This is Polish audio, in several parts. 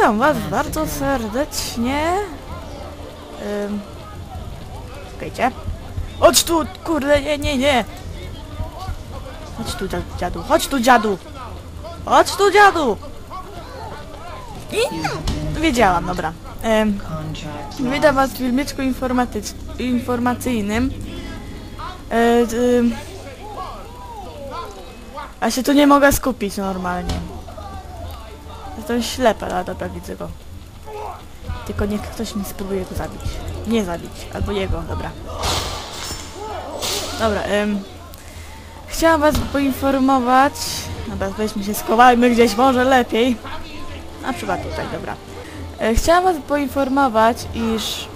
Witam was bardzo serdecznie. Ym... Czekajcie. Chodź tu, kurde, nie, nie, nie. Chodź tu, dzia- dziadu, chodź tu, dziadu. Chodź tu, dziadu. I... Wiedziałam, dobra. Ym, witam was w filmiczku informacyjnym. E, ym. Ja się tu nie mogę skupić normalnie. Jestem ślepa, ale dobra, widzę go. Tylko niech ktoś mi spróbuje go zabić. Nie zabić, albo jego, dobra. Dobra, ym, Chciałam was poinformować... Dobra, weźmy się, schowajmy gdzieś, może lepiej. Na przykład tutaj, dobra. E, chciałam was poinformować, iż...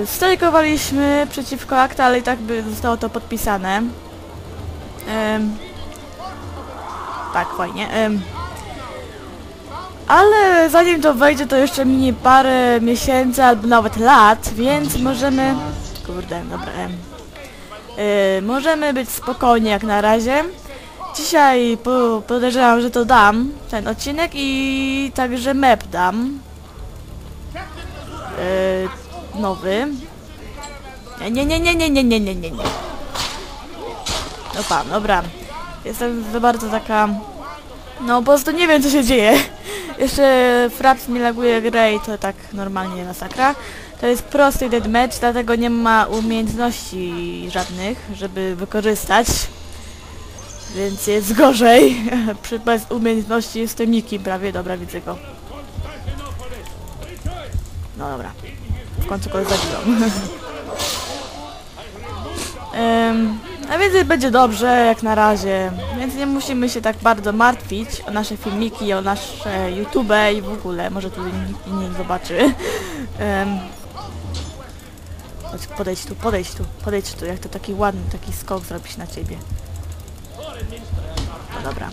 Yy, strajkowaliśmy przeciwko akta, ale i tak by zostało to podpisane. Ym, tak, fajnie. Ale zanim to wejdzie, to jeszcze minie parę miesięcy albo nawet lat, więc możemy... Kurde, dobra. Yy, możemy być spokojni jak na razie. Dzisiaj po, podejrzewam, że to dam, ten odcinek i także map dam. Yy, nowy. Nie, nie, nie, nie, nie, nie, nie, nie, nie. No pan, dobra. Jestem za bardzo taka... No po prostu nie wiem co się dzieje. Jeszcze Fraps mi laguje grę i to tak normalnie masakra. To jest prosty deathmatch, dlatego nie ma umiejętności żadnych, żeby wykorzystać. Więc jest gorzej. Przy bez umiejętności jestem nikim prawie. Dobra, widzę go. No dobra. W końcu kogoś zabiłam. Em, a więc będzie dobrze, jak na razie. Więc nie musimy się tak bardzo martwić o nasze filmiki, o nasze YouTube i w ogóle. Może tu nikt nie zobaczy. Chodź, podejdź tu, podejdź tu, podejdź tu, jak to taki ładny, taki skok zrobić na ciebie. No dobra.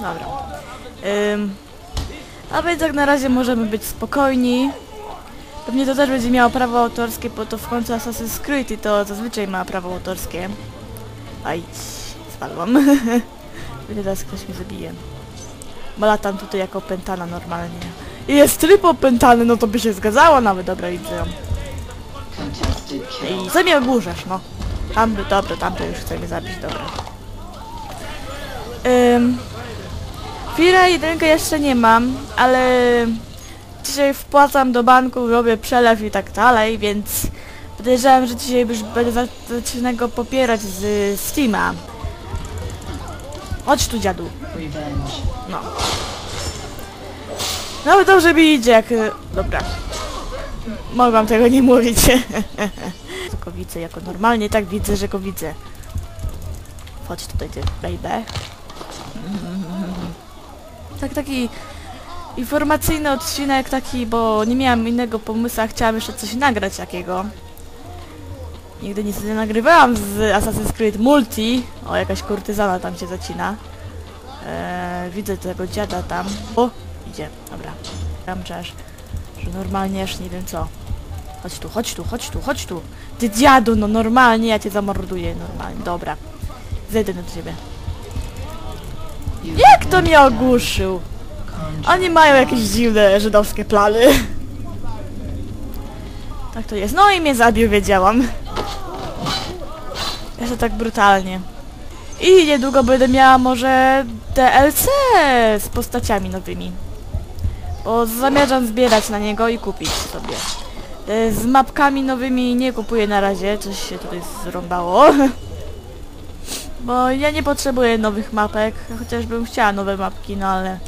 Dobra. A więc jak na razie możemy być spokojni. Pewnie to też będzie miało prawo autorskie, bo to w końcu Assassin's Creed i to zazwyczaj ma prawo autorskie. Aj, spadłam. Będzie teraz ktoś mnie zabije. Bo latam tutaj jako opętana normalnie. I jest tryb opętany, no to by się zgadzało nawet, dobra, widzę ją. I co mnie ogłuszasz, no. Tam dobra, tamto już chce mnie zabić, dobra. Ym, Fira jedynkę jeszcze nie mam, ale dzisiaj wpłacam do banku, robię przelew i tak dalej, więc podejrzewam, że dzisiaj już będę za- zaczynał go popierać z Steama. Chodź tu dziadu. No. No dobrze mi idzie, jak... y, Dobra. Mogłam tego nie mówić. Tylko widzę jako normalnie, tak widzę, że go widzę. Chodź tutaj ty, baby. Tak, taki informacyjny odcinek taki, bo nie miałam innego pomysłu, a chciałam jeszcze coś nagrać takiego. Nigdy nic nie nagrywałam z Assassin's Creed Multi. O, jakaś kurtyzana tam się zacina. Eee, widzę tego dziada tam. O, idzie, dobra. Tam czesz, że normalnie aż nie wiem co. Chodź tu, chodź tu, chodź tu, chodź tu. Ty dziadu, no normalnie, ja cię zamorduję, normalnie, dobra. Zejdę do ciebie. Jak to mnie ogłuszył? Oni mają jakieś dziwne żydowskie plany. Tak to jest. No i mnie zabił, wiedziałam. Jeszcze tak brutalnie. I niedługo będę miała może DLC z postaciami nowymi. Bo zamierzam zbierać na niego i kupić sobie. E, Z mapkami nowymi nie kupuję na razie, coś się tutaj zrąbało. Bo ja nie potrzebuję nowych mapek, chociażbym chciała nowe mapki, no ale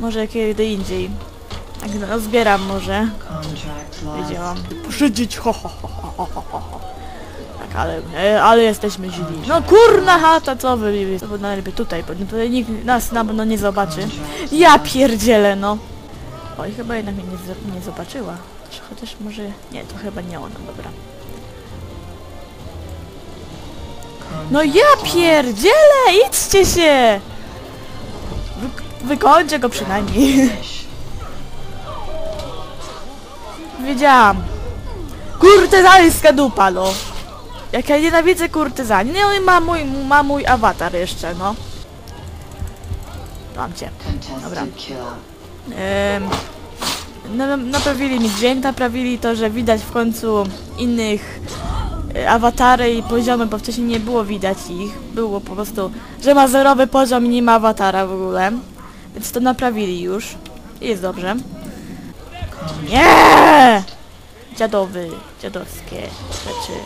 może kiedy indziej. Tak, no, zbieram może. Wiedziałam. Poszydzić, ho, ho, ho, ho, ho, ho. Tak, ale, e, ale jesteśmy źli. No kurna chata, co wy? To najlepiej tutaj, bo tutaj nikt nas na pewno nie zobaczy. Ja pierdzielę, no. Oj, chyba jednak mnie nie, nie zobaczyła. Chociaż- Chociaż może... Nie, to chyba nie ona, dobra. No ja pierdzielę, idźcie się! Wy, wykończę go przynajmniej. Wiedziałam. Kurde, zaleska dupa, no. Jak ja nienawidzę kurtyzani. No i ma mój, ma mój awatar jeszcze, no. Mam cię. Dobra. Contested kill. Em, na- naprawili mi dźwięk, naprawili to, że widać w końcu innych e, awatary i poziomy, bo wcześniej nie było widać ich. Było po prostu, że ma zerowy poziom i nie ma awatara w ogóle. Więc to naprawili już. Jest dobrze. Nie! Dziadowy, dziadowskie rzeczy.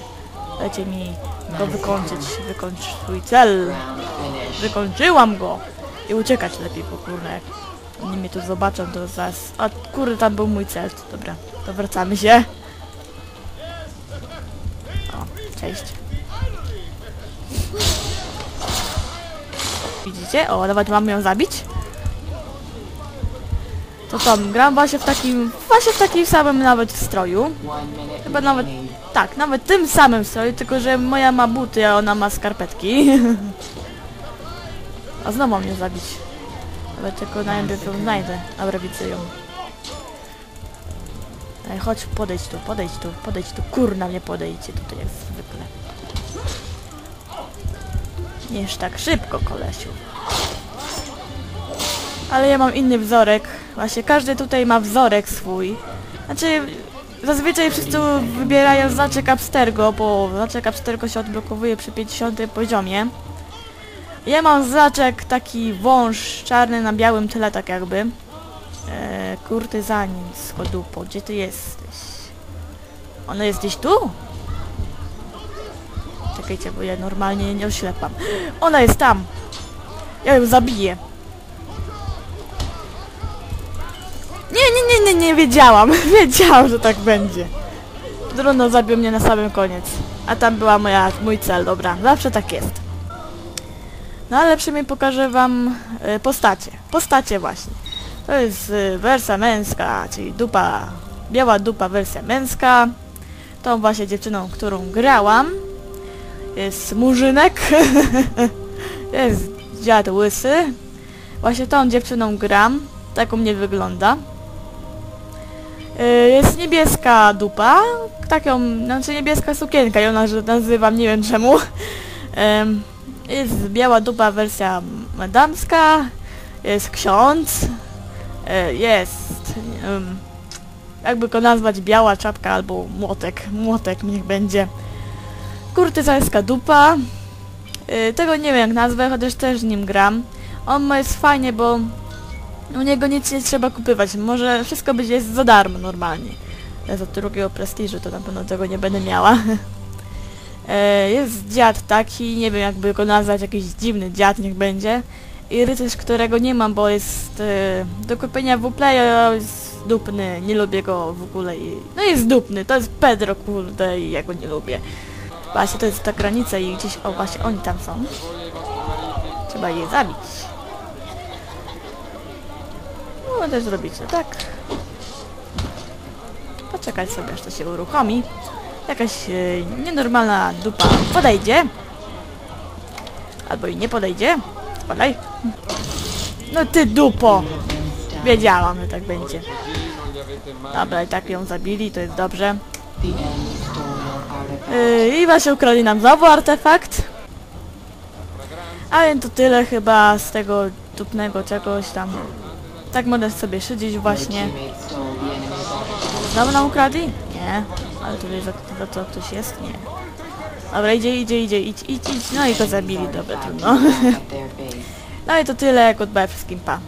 Dajcie mi go wykończyć, wykończyć swój cel. Wykończyłam go! I uciekać lepiej, bo kurde, oni mnie tu zobaczą, to zaraz... A kurde, tam był mój cel. Dobra, to wracamy się. O, cześć. Widzicie? O, nawet mam ją zabić. To tam, gram właśnie w takim, właśnie w takim samym nawet stroju. Chyba nawet, tak, nawet tym samym stroju, tylko że moja ma buty, a ona ma skarpetki. a znowu ją zabić. Ale tylko najpierw ją znajdę. Dobra, widzę ją. Ej, chodź, podejdź tu, podejdź tu, podejdź tu. Kurna, nie podejdźcie tutaj jak zwykle. Nież tak szybko, kolesiu. Ale ja mam inny wzorek. Właśnie każdy tutaj ma wzorek swój. Znaczy, zazwyczaj wszyscy wybierają znaczek Abstergo, bo znaczek Abstergo się odblokowuje przy 50 poziomie. Ja mam znaczek taki wąż czarny na białym tyle, tak jakby. Eee, kurtyzanin z chodupo, gdzie ty jesteś? Ona jest gdzieś tu? Czekajcie, bo ja normalnie nie oślepam. Ona jest tam! Ja ją zabiję. Nie, nie, nie, nie, nie wiedziałam. Wiedziałam, że tak będzie. Trudno zabił mnie na samym koniec. A tam była moja, mój cel, dobra. Zawsze tak jest. No ale przynajmniej pokażę wam e, postacie. Postacie właśnie. To jest e, wersja męska, czyli dupa, biała dupa wersja męska. Tą właśnie dziewczyną, którą grałam. Jest murzynek. jest dziad łysy. Właśnie tą dziewczyną gram. Tak u mnie wygląda. Y, Jest niebieska dupa, taką, znaczy niebieska sukienka, ją naz- nazywam, nie wiem czemu. Em, Jest biała dupa wersja damska, jest ksiądz, e, jest, jakby go nazwać, biała czapka albo młotek, młotek niech będzie. Kurtyzańska dupa, Y, tego nie wiem jak nazwę, chociaż też nim gram. On jest fajnie, bo u niego nic nie trzeba kupywać. Może wszystko będzie za darmo normalnie. Za drugiego prestiżu to na pewno tego nie będę miała. e, jest dziad taki, nie wiem jakby go nazwać, jakiś dziwny dziad niech będzie. I rycerz, którego nie mam, bo jest e, do kupienia w Uplaya, jest dupny, nie lubię go w ogóle. I, no jest dupny, to jest Pedro, kurde, i ja go nie lubię. Właśnie to jest ta granica i gdzieś, o właśnie oni tam są. Trzeba je zabić. No też zrobić to tak. Poczekać sobie aż to się uruchomi. Jakaś e, nienormalna dupa podejdzie. Albo i nie podejdzie. Podaj. No ty dupo! Wiedziałam, że tak będzie. Dobra, i tak ją zabili, to jest dobrze. Yy, I właśnie ukradli nam znowu artefakt. A więc to tyle chyba z tego dupnego czegoś tam. Tak mogę sobie szydzić właśnie. Nam ukradli? Nie. Ale tu jest za, za to ktoś jest? Nie. Dobra, idzie, idzie, idzie, idź, idź, idź. No i go zabili, dobra, trudno. No i to tyle, goodbye wszystkim, pa.